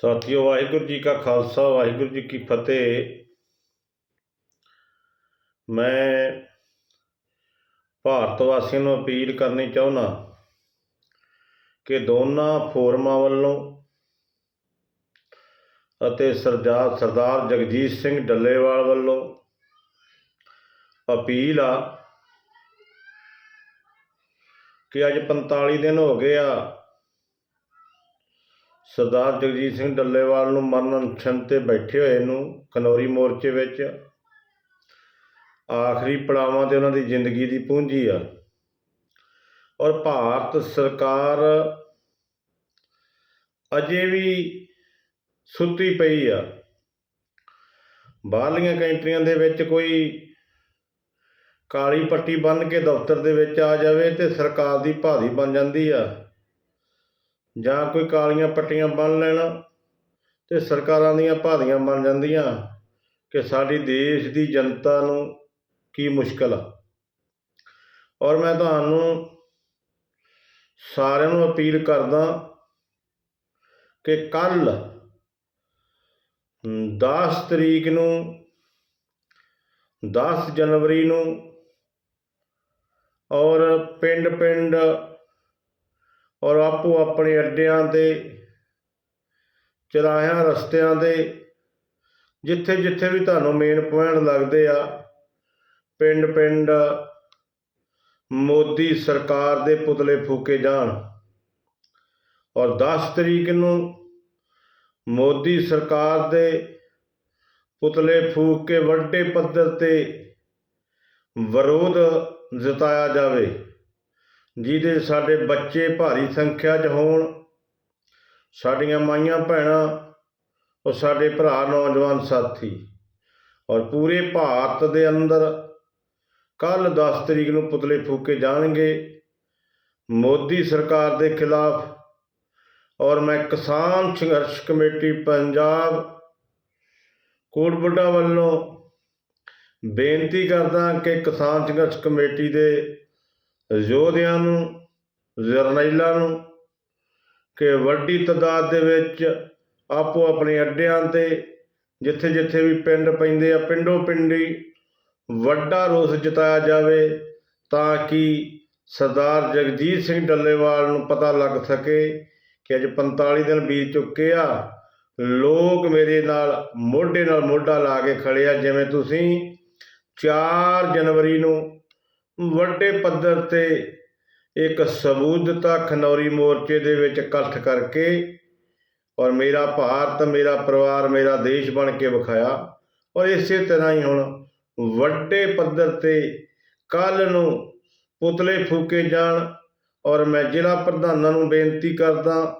ਸਾਥੀਓ, ਵਾਹਿਗੁਰੂ ਜੀ ਕਾ ਖਾਲਸਾ, ਵਾਹਿਗੁਰੂ ਜੀ ਕੀ ਫਤਿਹ। ਮੈਂ ਭਾਰਤ ਵਾਸੀਆਂ ਨੂੰ ਅਪੀਲ ਕਰਨੀ ਚਾਹੁੰਦਾ ਕਿ ਦੋਨਾਂ ਫੋਰਮਾਂ ਵੱਲੋਂ ਅਤੇ ਸਰਦਾਰ ਸਰਦਾਰ ਜਗਜੀਤ ਸਿੰਘ ਡੱਲੇਵਾਲ ਵੱਲੋਂ ਅਪੀਲ ਆ ਕਿ ਅੱਜ 45 ਦਿਨ ਹੋ ਗਏ ਆ ਸਰਦਾਰ ਜਗਜੀਤ ਸਿੰਘ ਡੱਲੇਵਾਲ ਨੂੰ ਮਰਨ ਅਨਸ਼ਨ ਤੇ ਬੈਠੇ ਹੋਏ ਨੂੰ ਕਨੌਰੀ ਮੋਰਚੇ ਵਿੱਚ ਆਖਰੀ ਪੜਾਵਾਂ ਤੇ ਉਹਨਾਂ ਦੀ ਜ਼ਿੰਦਗੀ ਦੀ ਪੂੰਜੀ ਆ। ਔਰ ਭਾਰਤ ਸਰਕਾਰ ਅਜੇ ਵੀ ਸੁੱਤੀ ਪਈ ਆ। ਬਾਹਰਲੀਆਂ ਕੰਟਰੀਆਂ ਦੇ ਵਿੱਚ ਕੋਈ ਕਾਲੀ ਪੱਟੀ ਬੰਨ੍ਹ ਕੇ ਦਫ਼ਤਰ ਦੇ ਵਿੱਚ ਆ ਜਾਵੇ ਤੇ ਸਰਕਾਰ ਦੀ ਭਾਦੀ ਬਣ ਜਾਂਦੀ ਆ। ਜਾਂ ਕੋਈ ਕਾਲੀਆਂ ਪੱਟੀਆਂ ਬੰਨ ਲੈਣ ਤੇ ਸਰਕਾਰਾਂ ਦੀਆਂ ਭਾਦੀਆਂ ਬਣ ਜਾਂਦੀਆਂ ਕਿ ਸਾਡੀ ਦੇਸ਼ ਦੀ ਜਨਤਾ ਨੂੰ ਕੀ ਮੁਸ਼ਕਲ ਆ। ਔਰ ਮੈਂ ਤੁਹਾਨੂੰ ਸਾਰਿਆਂ ਨੂੰ ਅਪੀਲ ਕਰਦਾ ਕਿ ਕੱਲ 10 ਤਰੀਕ ਨੂੰ 10 ਜਨਵਰੀ ਨੂੰ ਔਰ ਪਿੰਡ ਪਿੰਡ ਔਰ ਆਪੋ ਆਪਣੇ ਅੱਡਿਆਂ ਦੇ, ਚਰਾਹਿਆਂ ਰਸਤਿਆਂ ਦੇ, ਜਿੱਥੇ ਜਿੱਥੇ ਵੀ ਤੁਹਾਨੂੰ ਮੇਨ ਪੁਆਇੰਟ ਲੱਗਦੇ ਆ, ਪਿੰਡ ਪਿੰਡ ਮੋਦੀ ਸਰਕਾਰ ਦੇ ਪੁਤਲੇ ਫੂਕੇ ਜਾਣ। ਔਰ 10 ਤਰੀਕ ਨੂੰ ਮੋਦੀ ਸਰਕਾਰ ਦੇ ਪੁਤਲੇ ਫੂਕ ਕੇ ਵੱਡੇ ਪੱਧਰ ਤੇ ਵਿਰੋਧ ਜਤਾਇਆ ਜਾਵੇ। ਜਿਹਦੇ ਸਾਡੇ ਬੱਚੇ ਭਾਰੀ ਸੰਖਿਆ 'ਚ ਹੋਣ, ਸਾਡੀਆਂ ਮਾਈਆਂ ਭੈਣਾਂ ਔਰ ਸਾਡੇ ਭਰਾ ਨੌਜਵਾਨ ਸਾਥੀ ਔਰ ਪੂਰੇ ਭਾਰਤ ਦੇ ਅੰਦਰ ਕੱਲ 10 ਤਰੀਕ ਨੂੰ ਪੁਤਲੇ ਫੂਕੇ ਜਾਣਗੇ, ਮੋਦੀ ਸਰਕਾਰ ਦੇ ਖਿਲਾਫ ਔਰ ਮੈਂ ਕਿਸਾਨ ਸੰਘਰਸ਼ ਕਮੇਟੀ ਪੰਜਾਬ ਕੋਟਬੁੱਡਾ ਵੱਲੋਂ ਬੇਨਤੀ ਕਰਦਾ ਕਿ ਕਿਸਾਨ ਸੰਘਰਸ਼ ਕਮੇਟੀ ਦੇ ਯੋਧਿਆਂ ਨੂੰ, ਜਰਨੈਲਾਂ ਨੂੰ ਕਿ ਵੱਡੀ ਤਾਦਾਦ ਦੇ ਵਿੱਚ ਆਪੋ ਆਪਣੇ ਅੱਡਿਆਂ ਤੇ ਜਿੱਥੇ ਜਿੱਥੇ ਵੀ ਪਿੰਡ ਪੈਂਦੇ ਆ, ਪਿੰਡੋ ਪਿੰਡੀ ਵੱਡਾ ਰੋਸ ਜਤਾਇਆ ਜਾਵੇ ਤਾਂ ਕਿ ਸਰਦਾਰ ਜਗਜੀਤ ਸਿੰਘ ਡੱਲੇਵਾਲ ਨੂੰ ਪਤਾ ਲੱਗ ਸਕੇ ਕਿ ਅੱਜ 45 ਦਿਨ ਬੀਤ ਚੁੱਕੇ ਆ। ਲੋਕ ਮੇਰੇ ਨਾਲ ਮੋਢੇ ਨਾਲ ਮੋਢਾ ਲਾ ਕੇ ਖੜੇ ਆ, ਜਿਵੇਂ ਤੁਸੀਂ 4 ਜਨਵਰੀ ਨੂੰ ਵੱਡੇ ਪੱਧਰ ਤੇ ਇੱਕ ਸਬੂਤ ਖਨੌਰੀ ਮੋਰਚੇ ਦੇ ਵਿੱਚ ਇਕੱਠ ਕਰਕੇ ਔਰ ਮੇਰਾ ਭਾਰਤ, ਮੇਰਾ ਪਰਿਵਾਰ, ਮੇਰਾ ਦੇਸ਼ ਬਣ ਕੇ ਵਿਖਾਇਆ। ਔਰ ਇਸੇ ਤਰ੍ਹਾਂ ਹੀ ਹੁਣ ਵੱਡੇ ਪੱਧਰ ਤੇ ਕੱਲ ਨੂੰ ਪੁਤਲੇ ਫੂਕੇ ਜਾਣ ਔਰ ਮੈਂ ਜ਼ਿਲ੍ਹਾ ਪ੍ਰਧਾਨਾਂ ਨੂੰ ਬੇਨਤੀ ਕਰਦਾ,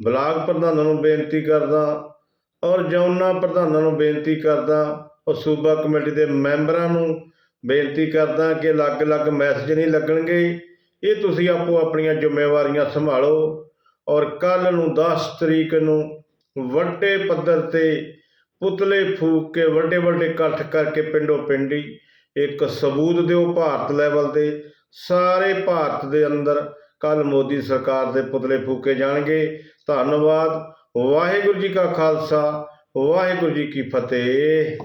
ਬਲਾਕ ਪ੍ਰਧਾਨਾਂ ਨੂੰ ਬੇਨਤੀ ਕਰਦਾ ਔਰ ਜੌਨਾ ਪ੍ਰਧਾਨਾਂ ਨੂੰ ਬੇਨਤੀ ਕਰਦਾ ਔਰ ਸੂਬਾ ਕਮੇਟੀ ਦੇ ਮੈਂਬਰਾਂ ਨੂੰ ਬੇਨਤੀ ਕਰਦਾ ਕਿ ਅਲੱਗ-ਅਲੱਗ ਮੈਸੇਜ ਨਹੀਂ ਲੱਗਣਗੇ। ਇਹ ਤੁਸੀਂ ਆਪੋ ਆਪਣੀਆਂ ਜ਼ਿੰਮੇਵਾਰੀਆਂ ਸੰਭਾਲੋ ਔਰ ਕੱਲ ਨੂੰ 10 ਤਰੀਕ ਨੂੰ ਵੱਡੇ ਪੱਧਰ ਤੇ ਪੁਤਲੇ ਫੂਕ ਕੇ ਵੱਡੇ ਵੱਡੇ ਇਕੱਠ ਕਰਕੇ ਪਿੰਡੋ ਪਿੰਡੀ ਇੱਕ ਸਬੂਤ ਦਿਓ ਭਾਰਤ ਲੈਵਲ ਤੇ। ਸਾਰੇ ਭਾਰਤ ਦੇ ਅੰਦਰ ਕੱਲ ਮੋਦੀ ਸਰਕਾਰ ਦੇ ਪੁਤਲੇ ਫੂਕੇ ਜਾਣਗੇ। ਧੰਨਵਾਦ। ਵਾਹਿਗੁਰੂ ਜੀ ਕਾ ਖਾਲਸਾ। ਵਾਹਿਗੁਰੂ ਜੀ ਕੀ ਫਤਿਹ।